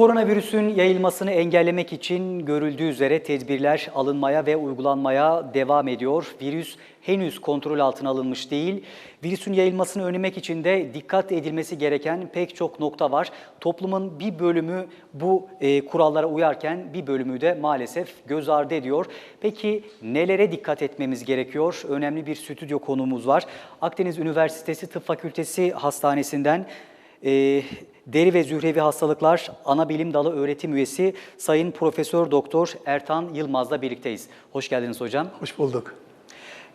Koronavirüsün yayılmasını engellemek için görüldüğü üzere tedbirler alınmaya ve uygulanmaya devam ediyor. Virüs henüz kontrol altına alınmış değil. Virüsün yayılmasını önlemek için de dikkat edilmesi gereken pek çok nokta var. Toplumun bir bölümü bu e, kurallara uyarken bir bölümü de maalesef göz ardı ediyor. Peki nelere dikkat etmemiz gerekiyor? Önemli bir stüdyo konuğumuz var. Akdeniz Üniversitesi Tıp Fakültesi Hastanesi'nden e, Deri ve Zührevi Hastalıklar Ana Bilim Dalı öğretim üyesi Sayın Profesör Doktor Ertan Yılmaz'la birlikteyiz. Hoş geldiniz hocam. Hoş bulduk.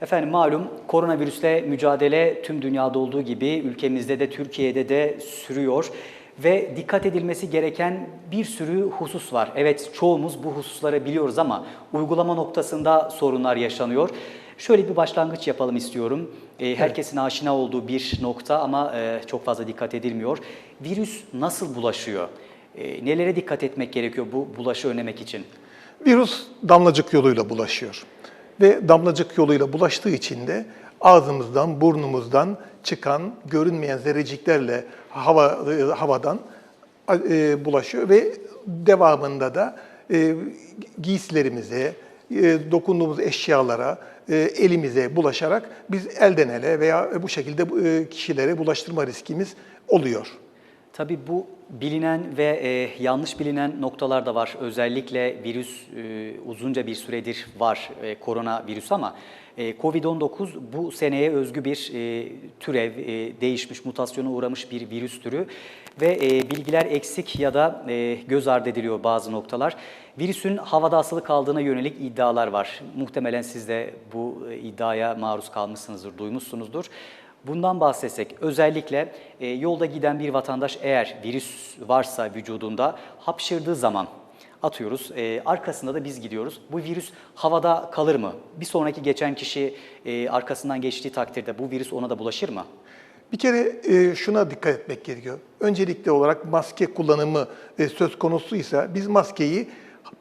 Efendim malum koronavirüsle mücadele tüm dünyada olduğu gibi ülkemizde de Türkiye'de de sürüyor ve dikkat edilmesi gereken bir sürü husus var. Evet çoğumuz bu hususları biliyoruz ama uygulama noktasında sorunlar yaşanıyor. Şöyle bir başlangıç yapalım istiyorum. Ee, herkesin aşina olduğu bir nokta ama e, çok fazla dikkat edilmiyor. Virüs nasıl bulaşıyor? Ee, nelere dikkat etmek gerekiyor bu bulaşı önlemek için? Virüs damlacık yoluyla bulaşıyor. Ve damlacık yoluyla bulaştığı için de ağzımızdan, burnumuzdan çıkan görünmeyen zerreciklerle hava e, havadan e, bulaşıyor ve devamında da e, giysilerimize, e, dokunduğumuz eşyalara, e, elimize bulaşarak biz elden ele veya bu şekilde e, kişilere bulaştırma riskimiz oluyor. Tabii bu bilinen ve e, yanlış bilinen noktalar da var. Özellikle virüs e, uzunca bir süredir var e, koronavirüs ama e, Covid-19 bu seneye özgü bir e, türev, e, değişmiş, mutasyona uğramış bir virüs türü ve e, bilgiler eksik ya da e, göz ardı ediliyor bazı noktalar. Virüsün havada asılı kaldığına yönelik iddialar var. Muhtemelen siz de bu e, iddiaya maruz kalmışsınızdır, duymuşsunuzdur. Bundan bahsetsek özellikle e, yolda giden bir vatandaş eğer virüs varsa vücudunda hapşırdığı zaman atıyoruz. E, arkasında da biz gidiyoruz. Bu virüs havada kalır mı? Bir sonraki geçen kişi e, arkasından geçtiği takdirde bu virüs ona da bulaşır mı? Bir kere e, şuna dikkat etmek gerekiyor. Öncelikli olarak maske kullanımı e, söz konusuysa biz maskeyi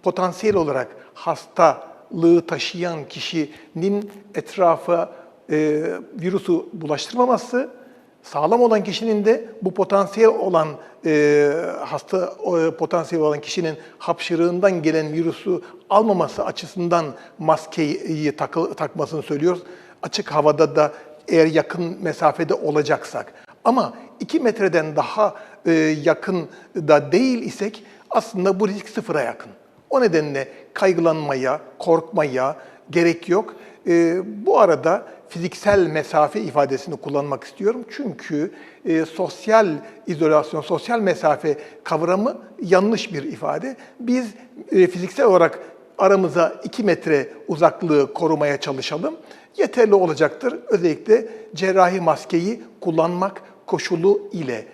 potansiyel olarak hastalığı taşıyan kişinin etrafa e, virüsü bulaştırmaması, sağlam olan kişinin de bu potansiyel olan e, hasta e, potansiyel olan kişinin hapşırığından gelen virüsü almaması açısından maskeyi takı, takmasını söylüyoruz. Açık havada da eğer yakın mesafede olacaksak. Ama 2 metreden daha e, yakın da değil isek aslında bu risk sıfıra yakın. O nedenle kaygılanmaya, korkmaya gerek yok. E, bu arada fiziksel mesafe ifadesini kullanmak istiyorum. Çünkü e, sosyal izolasyon, sosyal mesafe kavramı yanlış bir ifade. Biz e, fiziksel olarak aramıza 2 metre uzaklığı korumaya çalışalım. Yeterli olacaktır. Özellikle cerrahi maskeyi kullanmak koşulu ile.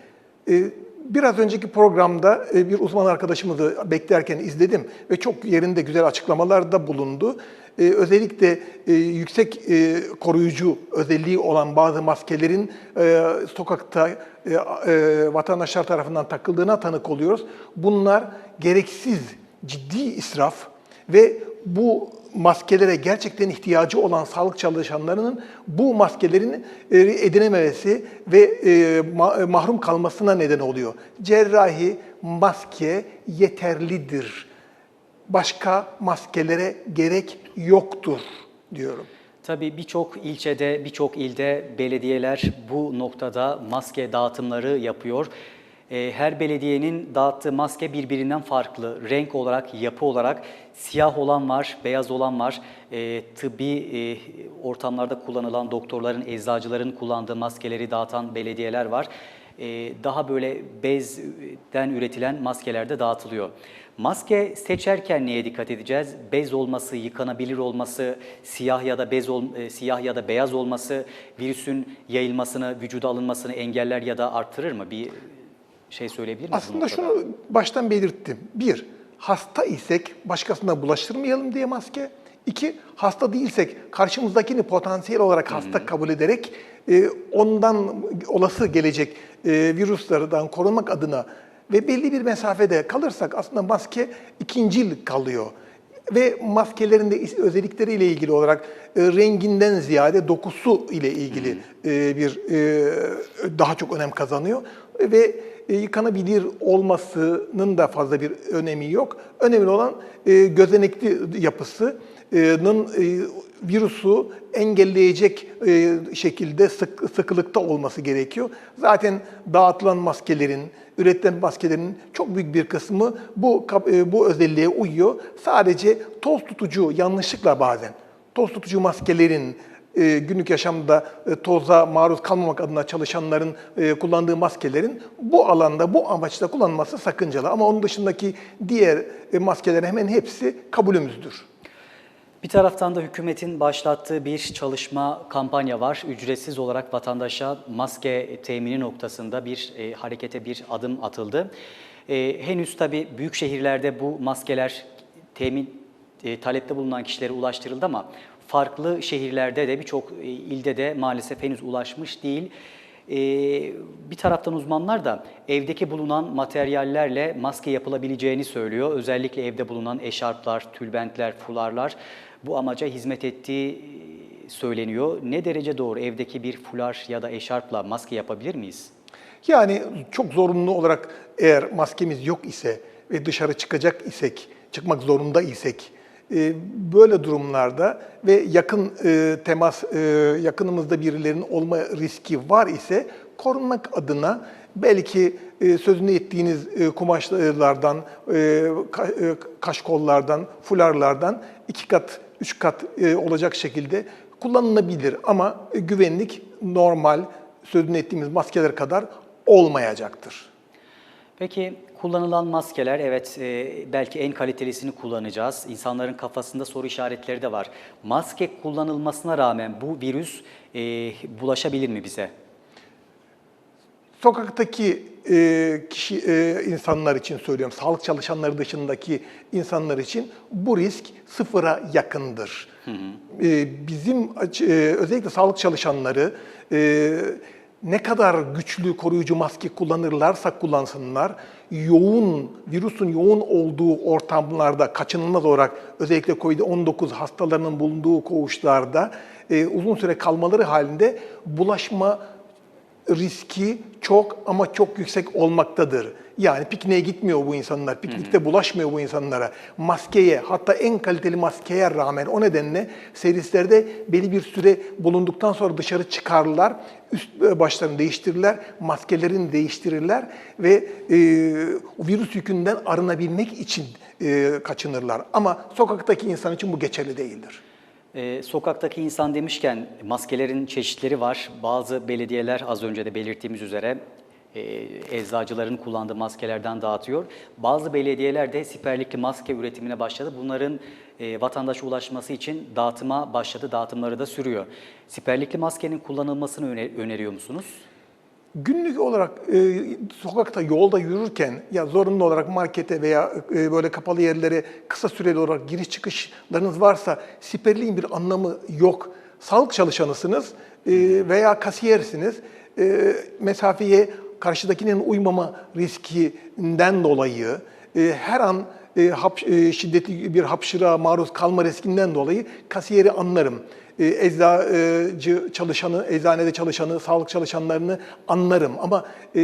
E, Biraz önceki programda e, bir uzman arkadaşımızı beklerken izledim ve çok yerinde güzel açıklamalarda bulundu. Ee, özellikle e, yüksek e, koruyucu özelliği olan bazı maskelerin e, sokakta e, e, vatandaşlar tarafından takıldığına tanık oluyoruz. Bunlar gereksiz ciddi israf ve bu maskelere gerçekten ihtiyacı olan sağlık çalışanlarının bu maskelerin e, edinememesi ve e, mahrum kalmasına neden oluyor. Cerrahi maske yeterlidir. Başka maskelere gerek yoktur diyorum. Tabii birçok ilçede, birçok ilde belediyeler bu noktada maske dağıtımları yapıyor. Ee, her belediyenin dağıttığı maske birbirinden farklı. Renk olarak, yapı olarak siyah olan var, beyaz olan var. E, tıbbi e, ortamlarda kullanılan doktorların, eczacıların kullandığı maskeleri dağıtan belediyeler var. E, daha böyle bezden üretilen maskeler de dağıtılıyor. Maske seçerken neye dikkat edeceğiz? Bez olması, yıkanabilir olması, siyah ya da bez ol, e, siyah ya da beyaz olması virüsün yayılmasını, vücuda alınmasını engeller ya da arttırır mı? Bir şey söyleyebilir misiniz? Aslında şunu baştan belirttim. Bir, hasta isek başkasına bulaştırmayalım diye maske. İki, hasta değilsek karşımızdakini potansiyel olarak hasta kabul ederek e, ondan olası gelecek e, virüslerden korunmak adına ve belli bir mesafede kalırsak aslında maske ikincil kalıyor. Ve maskelerin de özellikleriyle ilgili olarak e, renginden ziyade dokusu ile ilgili e, bir e, daha çok önem kazanıyor. Ve e, yıkanabilir olmasının da fazla bir önemi yok. Önemli olan e, gözenekli yapısının e, virüsü engelleyecek e, şekilde sık, sıkılıkta olması gerekiyor. Zaten dağıtılan maskelerin, üretilen maskelerin çok büyük bir kısmı bu e, bu özelliğe uyuyor. Sadece toz tutucu yanlışlıkla bazen toz tutucu maskelerin e, günlük yaşamda e, toza maruz kalmamak adına çalışanların kullandığı maskelerin bu alanda, bu amaçla kullanılması sakıncalı. Ama onun dışındaki diğer maskelerin hemen hepsi kabulümüzdür. Bir taraftan da hükümetin başlattığı bir çalışma kampanya var. Ücretsiz olarak vatandaşa maske temini noktasında bir e, harekete bir adım atıldı. E, henüz tabii büyük şehirlerde bu maskeler temin e, talepte bulunan kişilere ulaştırıldı ama farklı şehirlerde de birçok e, ilde de maalesef henüz ulaşmış değil. E, bir taraftan uzmanlar da evdeki bulunan materyallerle maske yapılabileceğini söylüyor. Özellikle evde bulunan eşarplar, tülbentler, fularlar bu amaca hizmet ettiği e, söyleniyor. Ne derece doğru evdeki bir fular ya da eşarpla maske yapabilir miyiz? Yani çok zorunlu olarak eğer maskemiz yok ise ve dışarı çıkacak isek, çıkmak zorunda isek e, böyle durumlarda ve yakın e, temas, yakınımızda birilerinin olma riski var ise korunmak adına belki sözünü ettiğiniz kumaşlardan, ka- kaşkollardan, fularlardan iki kat, üç kat e, olacak şekilde kullanılabilir. Ama e, güvenlik normal sözünü ettiğimiz maskeler kadar olmayacaktır. Peki kullanılan maskeler evet e, belki en kalitelisini kullanacağız. İnsanların kafasında soru işaretleri de var. Maske kullanılmasına rağmen bu virüs e, bulaşabilir mi bize? Sokaktaki e, kişi e, insanlar için söylüyorum, sağlık çalışanları dışındaki insanlar için bu risk sıfıra yakındır. E, bizim e, özellikle sağlık çalışanları e, ne kadar güçlü koruyucu maske kullanırlarsa kullansınlar, yoğun, virüsün yoğun olduğu ortamlarda kaçınılmaz olarak özellikle COVID-19 hastalarının bulunduğu koğuşlarda e, uzun süre kalmaları halinde bulaşma riski çok ama çok yüksek olmaktadır. Yani pikniğe gitmiyor bu insanlar, piknikte bulaşmıyor bu insanlara. Maskeye, hatta en kaliteli maskeye rağmen o nedenle servislerde belli bir süre bulunduktan sonra dışarı çıkarlar, üst başlarını değiştirirler, maskelerini değiştirirler ve e, virüs yükünden arınabilmek için e, kaçınırlar. Ama sokaktaki insan için bu geçerli değildir. E, sokaktaki insan demişken maskelerin çeşitleri var. Bazı belediyeler az önce de belirttiğimiz üzere e, eczacıların kullandığı maskelerden dağıtıyor. Bazı belediyeler de siperlikli maske üretimine başladı. Bunların e, vatandaşa ulaşması için dağıtıma başladı. Dağıtımları da sürüyor. Siperlikli maskenin kullanılmasını öne- öneriyor musunuz? Günlük olarak e, sokakta, yolda yürürken ya zorunlu olarak markete veya e, böyle kapalı yerlere kısa süreli olarak giriş çıkışlarınız varsa siperliğin bir anlamı yok. Sağlık çalışanısınız e, veya kasiyersiniz. E, mesafeye karşıdakinin uymama riskinden dolayı e, her an e, hap, e, şiddetli bir hapşıra maruz kalma riskinden dolayı kasiyeri anlarım. E, eczacı çalışanı, eczanede çalışanı, sağlık çalışanlarını anlarım. Ama e,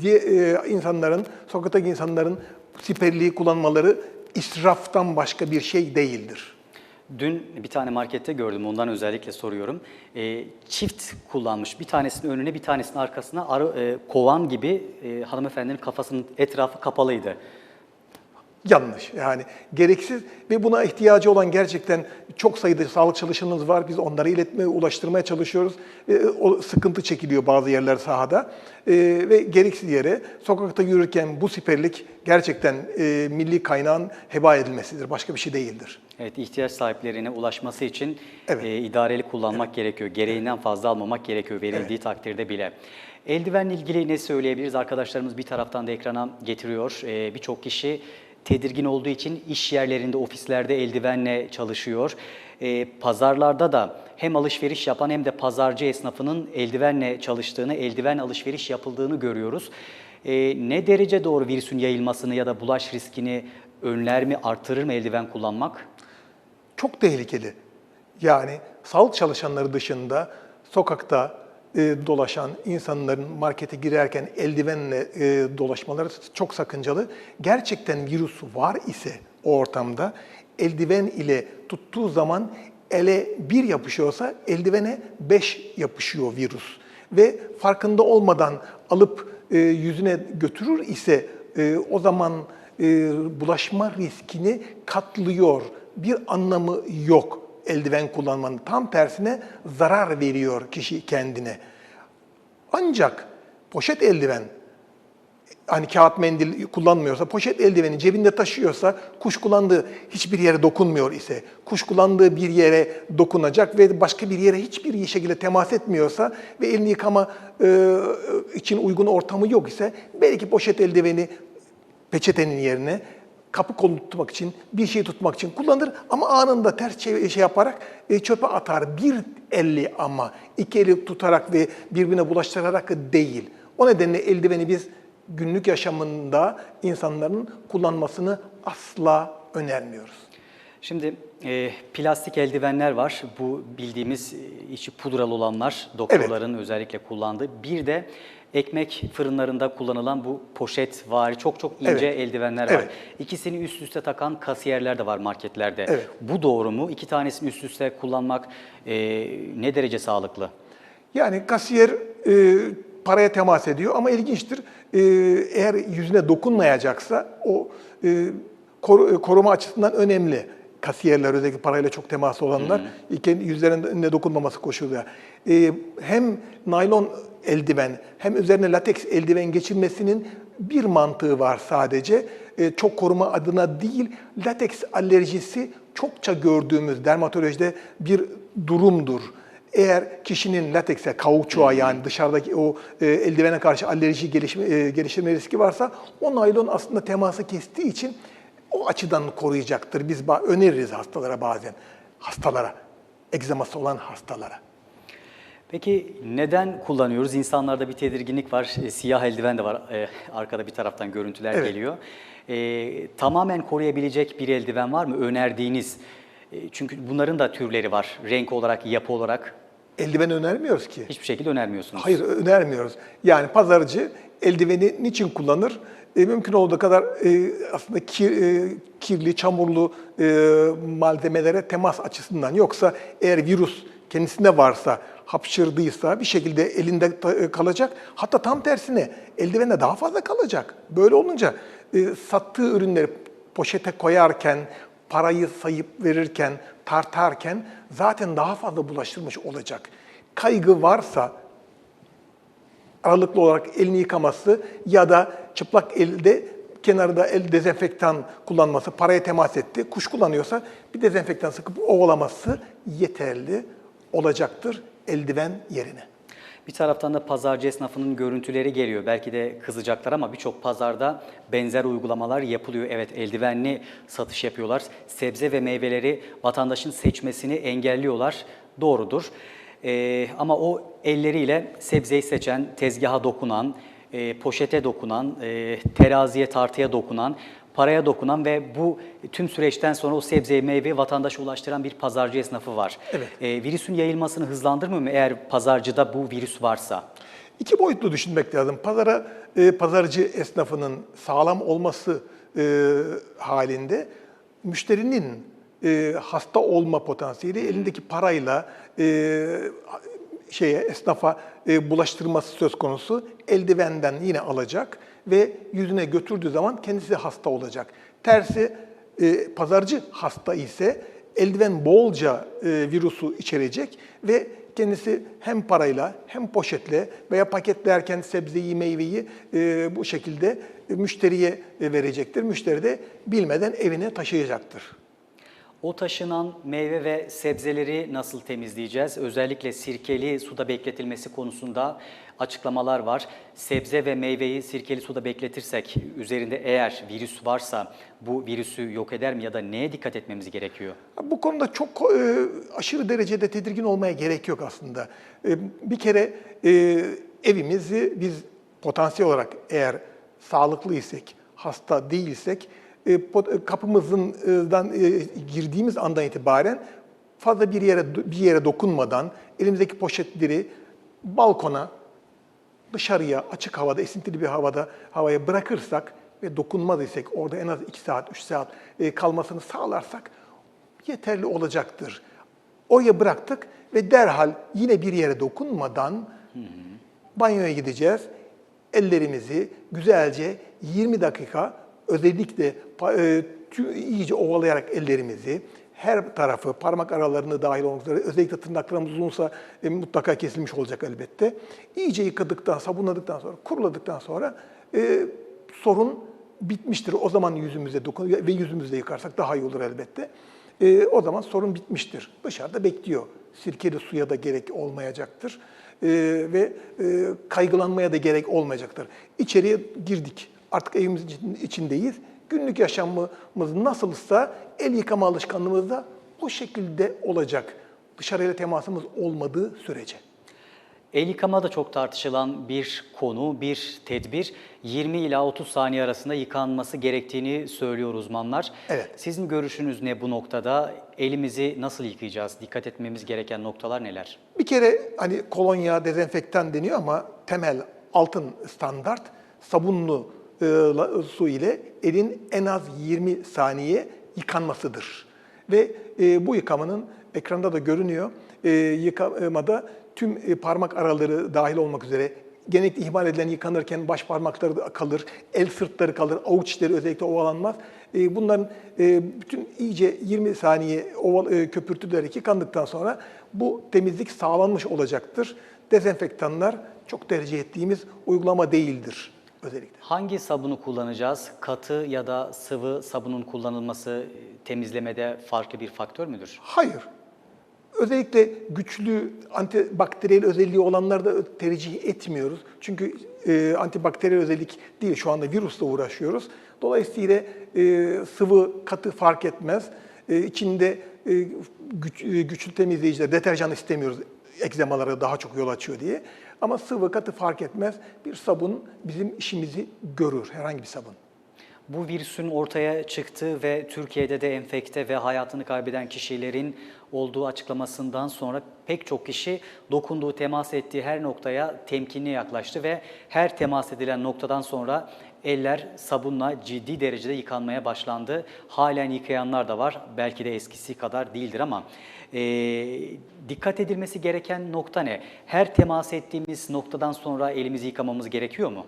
diye, e, insanların, sokaktaki insanların siperliği kullanmaları israftan başka bir şey değildir. Dün bir tane markette gördüm, ondan özellikle soruyorum. E, çift kullanmış, bir tanesinin önüne bir tanesinin arkasına arı, e, kovan gibi e, hanımefendinin kafasının etrafı kapalıydı. Yanlış yani gereksiz ve buna ihtiyacı olan gerçekten çok sayıda sağlık çalışanımız var. Biz onları iletmeye, ulaştırmaya çalışıyoruz. E, o sıkıntı çekiliyor bazı yerler sahada. E, ve gereksiz yere sokakta yürürken bu siperlik gerçekten e, milli kaynağın heba edilmesidir. Başka bir şey değildir. Evet, ihtiyaç sahiplerine ulaşması için Evet. e, idareli kullanmak gerekiyor. Gereğinden fazla almamak gerekiyor verildiği takdirde bile. Eldivenle ilgili ne söyleyebiliriz? Arkadaşlarımız bir taraftan da ekrana getiriyor. E, Birçok kişi tedirgin olduğu için iş yerlerinde, ofislerde eldivenle çalışıyor. E, pazarlarda da hem alışveriş yapan hem de pazarcı esnafının eldivenle çalıştığını, eldiven alışveriş yapıldığını görüyoruz. E, ne derece doğru virüsün yayılmasını ya da bulaş riskini önler mi, artırır mı eldiven kullanmak? çok tehlikeli. Yani sağlık çalışanları dışında sokakta, e, dolaşan insanların markete girerken eldivenle e, dolaşmaları çok sakıncalı. Gerçekten virüs var ise o ortamda eldiven ile tuttuğu zaman ele bir yapışıyorsa eldivene beş yapışıyor virüs. Ve farkında olmadan alıp e, yüzüne götürür ise o zaman bulaşma riskini katlıyor. Bir anlamı yok eldiven kullanmanın. Tam tersine zarar veriyor kişi kendine. Ancak poşet eldiven hani kağıt mendil kullanmıyorsa, poşet eldiveni cebinde taşıyorsa, kuş kullandığı hiçbir yere dokunmuyor ise, kuş kullandığı bir yere dokunacak ve başka bir yere hiçbir şekilde temas etmiyorsa ve elini yıkama e, için uygun ortamı yok ise belki poşet eldiveni peçetenin yerine kapı kolunu tutmak için, bir şey tutmak için kullanır ama anında ters şey, şey yaparak e, çöpe atar. Bir elli ama iki eli tutarak ve birbirine bulaştırarak değil. O nedenle eldiveni biz günlük yaşamında insanların kullanmasını asla önermiyoruz. Şimdi e, plastik eldivenler var. Bu bildiğimiz e, içi pudralı olanlar doktorların özellikle kullandığı. Bir de ekmek fırınlarında kullanılan bu poşet var. Çok çok ince Evet. eldivenler var. Evet. İkisini üst üste takan kasiyerler de var marketlerde. Evet. Bu doğru mu? İki tanesini üst üste kullanmak e, ne derece sağlıklı? Yani kasiyer e, paraya temas ediyor ama ilginçtir. E, eğer yüzüne dokunmayacaksa o e, koru- e, koruma açısından önemli. Kasiyerler özellikle parayla çok teması olanlar kendi yüzlerine dokunmaması koşuluyla. E, hem naylon eldiven hem üzerine lateks eldiven geçirmesinin bir mantığı var sadece. E, çok koruma adına değil, lateks alerjisi çokça gördüğümüz dermatolojide bir durumdur. Eğer kişinin latekse, kauçuğa yani dışarıdaki o e, eldivene karşı alerji gelişme, e, geliştirme riski varsa o naylon aslında teması kestiği için o açıdan koruyacaktır. Biz öneririz hastalara bazen. Hastalara, egzaması olan hastalara. Peki neden kullanıyoruz? İnsanlarda bir tedirginlik var. E, siyah eldiven de var. E, arkada bir taraftan görüntüler Evet. geliyor. E, tamamen koruyabilecek bir eldiven var mı? Önerdiğiniz. E, çünkü bunların da türleri var. Renk olarak, yapı olarak Eldiven önermiyoruz ki. hiçbir şekilde önermiyorsunuz. Hayır önermiyoruz. Yani pazarcı eldiveni niçin kullanır? E, mümkün olduğu kadar e, aslında kir- e, kirli, çamurlu e, malzemelere temas açısından. Yoksa eğer virüs kendisinde varsa, hapşırdıysa bir şekilde elinde e, kalacak. Hatta tam tersine eldivende daha fazla kalacak. Böyle olunca e, sattığı ürünleri poşete koyarken, parayı sayıp verirken, tartarken zaten daha fazla bulaştırmış olacak. Kaygı varsa aralıklı olarak elini yıkaması ya da çıplak elde kenarda el dezenfektan kullanması, paraya temas etti, kuş kullanıyorsa bir dezenfektan sıkıp ovalaması yeterli olacaktır eldiven yerine. Bir taraftan da pazarcı esnafının görüntüleri geliyor. Belki de kızacaklar ama birçok pazarda benzer uygulamalar yapılıyor. Evet eldivenli satış yapıyorlar. Sebze ve meyveleri vatandaşın seçmesini engelliyorlar. Doğrudur. Ee, ama o elleriyle sebzeyi seçen, tezgaha dokunan, e, poşete dokunan, e, teraziye tartıya dokunan, paraya dokunan ve bu tüm süreçten sonra o sebzeyi meyveyi vatandaşa ulaştıran bir pazarcı esnafı var. Evet. E, virüsün yayılmasını hızlandırmıyor mu eğer pazarcıda bu virüs varsa? İki boyutlu düşünmek lazım. Pazara e, pazarcı esnafının sağlam olması e, halinde müşterinin e, hasta olma potansiyeli elindeki parayla e, şeye esnafa e, bulaştırması söz konusu. Eldivenden yine alacak ve yüzüne götürdüğü zaman kendisi hasta olacak. Tersi e, pazarcı hasta ise eldiven bolca e, virüsü içerecek ve kendisi hem parayla hem poşetle veya paketlerken sebzeyi, meyveyi e, bu şekilde müşteriye verecektir. Müşteri de bilmeden evine taşıyacaktır. O taşınan meyve ve sebzeleri nasıl temizleyeceğiz? Özellikle sirkeli suda bekletilmesi konusunda açıklamalar var. Sebze ve meyveyi sirkeli suda bekletirsek üzerinde eğer virüs varsa bu virüsü yok eder mi ya da neye dikkat etmemiz gerekiyor? Bu konuda çok e, aşırı derecede tedirgin olmaya gerek yok aslında. E, bir kere e, evimizi biz potansiyel olarak eğer sağlıklı isek, hasta değilsek, kapımızdan e, girdiğimiz andan itibaren fazla bir yere bir yere dokunmadan elimizdeki poşetleri balkona, dışarıya, açık havada, esintili bir havada havaya bırakırsak ve dokunmaz isek orada en az 2 saat, 3 saat e, kalmasını sağlarsak yeterli olacaktır. Oraya bıraktık ve derhal yine bir yere dokunmadan banyoya gideceğiz. Ellerimizi güzelce 20 dakika özellikle e, iyice ovalayarak ellerimizi her tarafı, parmak aralarını dahil olmak üzere, özellikle tırnaklarımız uzunsa e, mutlaka kesilmiş olacak elbette. İyice yıkadıktan, sabunladıktan sonra, kuruladıktan sonra e, sorun bitmiştir. O zaman yüzümüze dokun ve yüzümüzle yıkarsak daha iyi olur elbette. E, o zaman sorun bitmiştir. Dışarıda bekliyor. Sirkeli suya da gerek olmayacaktır. E, ve e, kaygılanmaya da gerek olmayacaktır. İçeriye girdik. Artık evimizin için- içindeyiz. Günlük yaşamımız nasılsa el yıkama alışkanlığımız da o şekilde olacak. Dışarıyla temasımız olmadığı sürece. El yıkama da çok tartışılan bir konu, bir tedbir. 20 ila 30 saniye arasında yıkanması gerektiğini söylüyor uzmanlar. Evet. Sizin görüşünüz ne bu noktada? Elimizi nasıl yıkayacağız? Dikkat etmemiz gereken noktalar neler? Bir kere hani kolonya, dezenfektan deniyor ama temel altın standart sabunlu e, su ile elin en az 20 saniye yıkanmasıdır. Ve e, bu yıkamanın ekranda da görünüyor. E, yıkamada tüm parmak araları dahil olmak üzere genellikle ihmal edilen yıkanırken baş parmakları kalır, el sırtları kalır, avuç içleri özellikle ovalanmaz. Bunların bütün iyice 20 saniye oval, e, köpürtülerek yıkandıktan sonra bu temizlik sağlanmış olacaktır. Dezenfektanlar çok tercih ettiğimiz uygulama değildir özellikle. Hangi sabunu kullanacağız? Katı ya da sıvı sabunun kullanılması e, temizlemede farklı bir faktör müdür? Hayır. Özellikle güçlü antibakteriyel özelliği olanları da tercih etmiyoruz. Çünkü e, antibakteriyel özellik değil, şu anda virüsle uğraşıyoruz. Dolayısıyla e, sıvı, katı fark etmez. E, içinde e, güç, e, güçlü temizleyiciler, deterjan istemiyoruz egzemalara daha çok yol açıyor diye. Ama sıvı, katı fark etmez. Bir sabun bizim işimizi görür, herhangi bir sabun. Bu virüsün ortaya çıktığı ve Türkiye'de de enfekte ve hayatını kaybeden kişilerin olduğu açıklamasından sonra pek çok kişi dokunduğu, temas ettiği her noktaya temkinli yaklaştı ve her temas edilen noktadan sonra eller sabunla ciddi derecede yıkanmaya başlandı. Halen yıkayanlar da var. Belki de eskisi kadar değildir ama e, dikkat edilmesi gereken nokta ne? Her temas ettiğimiz noktadan sonra elimizi yıkamamız gerekiyor mu?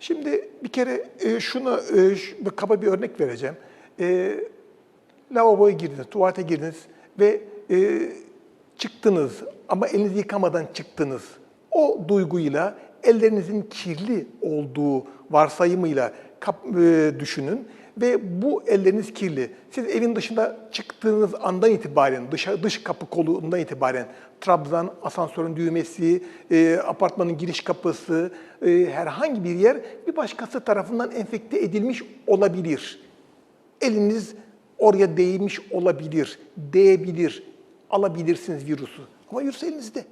Şimdi bir kere e, şuna e, şu- kaba bir örnek vereceğim. E, lavaboya girdiniz, tuvalete girdiniz ve e, çıktınız ama elinizi yıkamadan çıktınız. O duyguyla ellerinizin kirli olduğu varsayımıyla e, düşünün ve bu elleriniz kirli. Siz evin dışında çıktığınız andan itibaren, dış, dış kapı kolundan itibaren trabzan, asansörün düğmesi, e, apartmanın giriş kapısı, e, herhangi bir yer bir başkası tarafından enfekte edilmiş olabilir. Eliniz oraya değmiş olabilir, değebilir, alabilirsiniz virüsü. Ama virüs elinizde.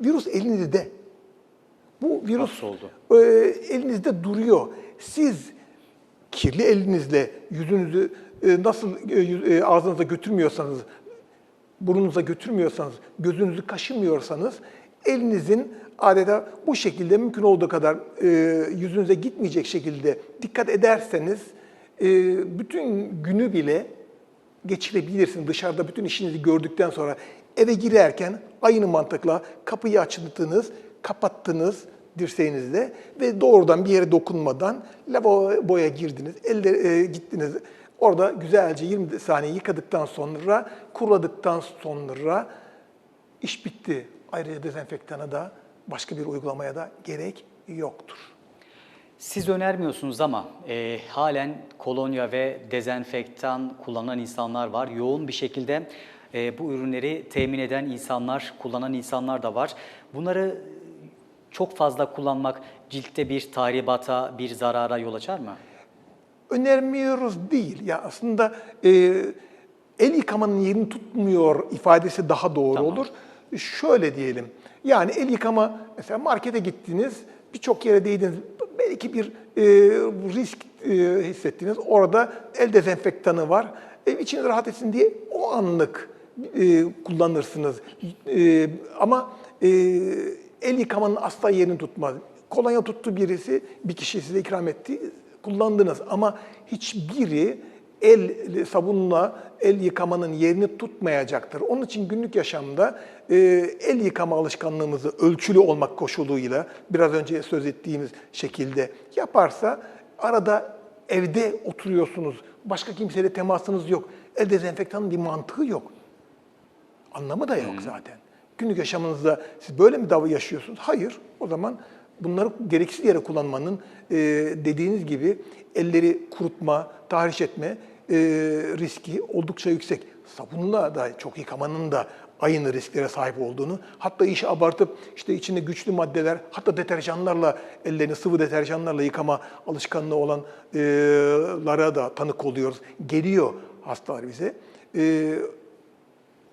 Virüs elinizde. Bu virüs Hapsoldu. e, elinizde duruyor. Siz kirli elinizle yüzünüzü e, nasıl e, e, ağzınıza götürmüyorsanız, burnunuza götürmüyorsanız, gözünüzü kaşımıyorsanız elinizin adeta bu şekilde mümkün olduğu kadar e, yüzünüze gitmeyecek şekilde dikkat ederseniz e, bütün günü bile geçirebilirsiniz. Dışarıda bütün işinizi gördükten sonra eve girerken aynı mantıkla kapıyı açtınız, kapattınız dirseğinizle ve doğrudan bir yere dokunmadan lavaboya girdiniz, elde e, gittiniz. Orada güzelce 20 saniye yıkadıktan sonra, kuruladıktan sonra iş bitti. Ayrıca dezenfektana da başka bir uygulamaya da gerek yoktur. Siz önermiyorsunuz ama e, halen kolonya ve dezenfektan kullanan insanlar var. Yoğun bir şekilde e, bu ürünleri temin eden insanlar, kullanan insanlar da var. Bunları çok fazla kullanmak ciltte bir tahribata, bir zarara yol açar mı? önermiyoruz değil. Ya aslında e, el yıkamanın yerini tutmuyor ifadesi daha doğru Tamam. olur. Şöyle diyelim. Yani el yıkama mesela markete gittiniz, birçok yere değdiniz. Belki bir e, risk e, hissettiniz. Orada el dezenfektanı var. E, içiniz rahat etsin diye o anlık e, kullanırsınız. E, ama e, El yıkamanın asla yerini tutmaz. Kolonya tuttu birisi, bir kişi size ikram etti, kullandınız. Ama hiçbiri el sabunla el yıkamanın yerini tutmayacaktır. Onun için günlük yaşamda e, el yıkama alışkanlığımızı ölçülü olmak koşuluyla biraz önce söz ettiğimiz şekilde yaparsa arada evde oturuyorsunuz, başka kimseyle temasınız yok. El dezenfektanın bir mantığı yok. Anlamı da yok zaten. Günlük yaşamınızda siz böyle mi davı yaşıyorsunuz? Hayır. O zaman bunları gereksiz yere kullanmanın e, dediğiniz gibi elleri kurutma, tahriş etme e, riski oldukça yüksek. Sabunla da çok yıkamanın da aynı risklere sahip olduğunu, hatta işi abartıp işte içinde güçlü maddeler, hatta deterjanlarla, ellerini sıvı deterjanlarla yıkama alışkanlığı olanlara da tanık oluyoruz. Geliyor hastalar bize. E,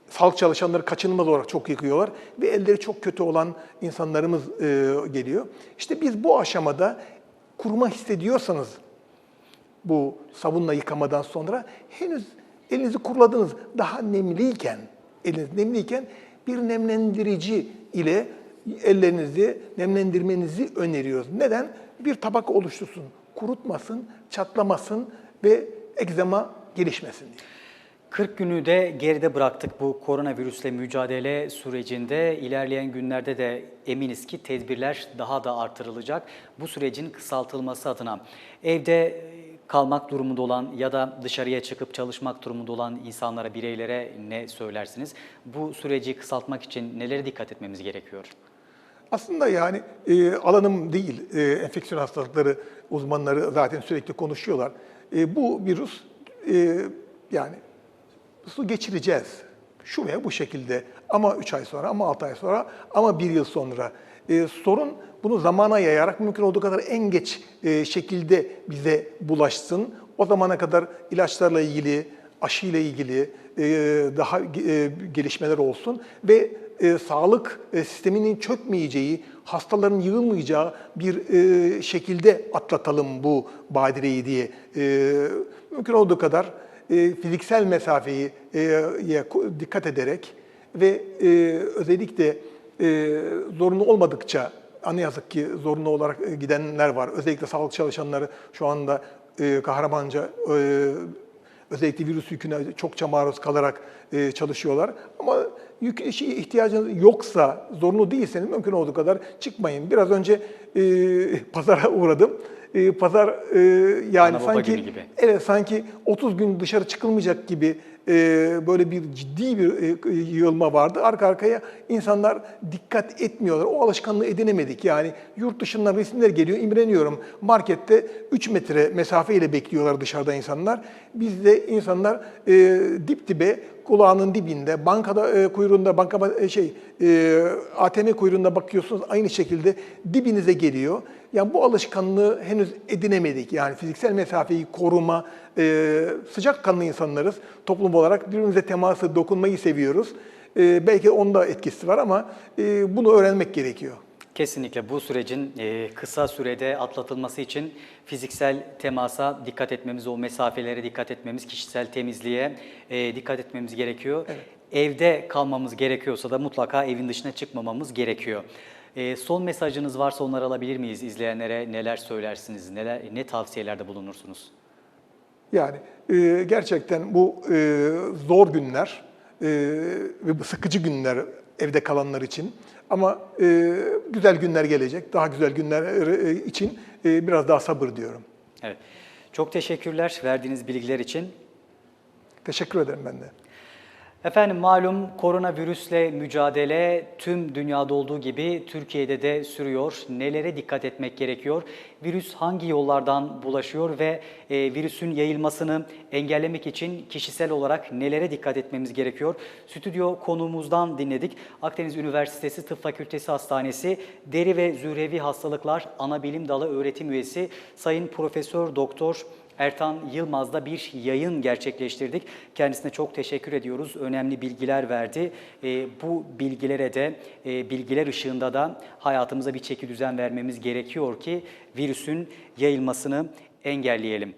sağlık çalışanları kaçınılmaz olarak çok yıkıyorlar ve elleri çok kötü olan insanlarımız e, geliyor. İşte biz bu aşamada kuruma hissediyorsanız bu sabunla yıkamadan sonra henüz elinizi kuruladınız. Daha nemliyken, eliniz nemliyken bir nemlendirici ile ellerinizi nemlendirmenizi öneriyoruz. Neden? Bir tabaka oluştursun, kurutmasın, çatlamasın ve egzama gelişmesin diye. 40 günü de geride bıraktık bu koronavirüsle mücadele sürecinde. İlerleyen günlerde de eminiz ki tedbirler daha da artırılacak. Bu sürecin kısaltılması adına evde kalmak durumunda olan ya da dışarıya çıkıp çalışmak durumunda olan insanlara, bireylere ne söylersiniz? Bu süreci kısaltmak için nelere dikkat etmemiz gerekiyor? Aslında yani e, alanım değil, e, enfeksiyon hastalıkları uzmanları zaten sürekli konuşuyorlar. E, bu virüs e, yani su geçireceğiz. Şu veya bu şekilde ama 3 ay sonra ama 6 ay sonra ama 1 yıl sonra. E, sorun bunu zamana yayarak mümkün olduğu kadar en geç e, şekilde bize bulaşsın. O zamana kadar ilaçlarla ilgili, aşıyla ilgili e, daha e, gelişmeler olsun ve e, sağlık e, sisteminin çökmeyeceği, hastaların yığılmayacağı bir e, şekilde atlatalım bu badireyi diye e, mümkün olduğu kadar e, fiziksel mesafeyi e, dikkat ederek ve e, özellikle e, zorunlu olmadıkça ne yazık ki zorunlu olarak e, gidenler var. Özellikle sağlık çalışanları şu anda e, kahramanca e, özellikle virüs yüküne çokça maruz kalarak e, çalışıyorlar. Ama yük şey, ihtiyacınız yoksa, zorunlu değilseniz mümkün olduğu kadar çıkmayın. Biraz önce e, pazara uğradım. E, pazar e, yani Ana sanki gibi. evet sanki 30 gün dışarı çıkılmayacak gibi e, böyle bir ciddi bir e, yığılma vardı. Arka arkaya insanlar dikkat etmiyorlar. O alışkanlığı edinemedik. Yani yurt dışından resimler geliyor, imreniyorum. Markette 3 metre mesafeyle bekliyorlar dışarıda insanlar. Bizde insanlar e, dip dibe kulağının dibinde, bankada e, kuyruğunda, banka e, şey e, ATM kuyruğunda bakıyorsunuz aynı şekilde dibinize geliyor. Yani bu alışkanlığı henüz edinemedik. Yani fiziksel mesafeyi koruma, e, sıcakkanlı insanlarız. Toplum olarak birbirimize teması, dokunmayı seviyoruz. E, belki onda etkisi var ama e, bunu öğrenmek gerekiyor. Kesinlikle bu sürecin e, kısa sürede atlatılması için fiziksel temasa dikkat etmemiz, o mesafelere dikkat etmemiz, kişisel temizliğe e, dikkat etmemiz gerekiyor. Evde kalmamız gerekiyorsa da mutlaka evin dışına çıkmamamız gerekiyor. E, son mesajınız varsa onları alabilir miyiz? İzleyenlere neler söylersiniz, neler, ne tavsiyelerde bulunursunuz? Yani e, gerçekten bu e, zor günler e, ve sıkıcı günler evde kalanlar için ama e, güzel günler gelecek. Daha güzel günler e, için e, biraz daha sabır diyorum. Evet. Çok teşekkürler verdiğiniz bilgiler için. Teşekkür ederim ben de. Efendim malum koronavirüsle mücadele tüm dünyada olduğu gibi Türkiye'de de sürüyor. Nelere dikkat etmek gerekiyor? Virüs hangi yollardan bulaşıyor ve e, virüsün yayılmasını engellemek için kişisel olarak nelere dikkat etmemiz gerekiyor? Stüdyo konuğumuzdan dinledik. Akdeniz Üniversitesi Tıp Fakültesi Hastanesi Deri ve Zührevi Hastalıklar Anabilim Dalı öğretim üyesi Sayın Profesör Doktor Ertan Yılmaz'da bir yayın gerçekleştirdik. Kendisine çok teşekkür ediyoruz. Önemli bilgiler verdi. E, bu bilgilere de, e, bilgiler ışığında da hayatımıza bir çeki düzen vermemiz gerekiyor ki virüsün yayılmasını engelleyelim.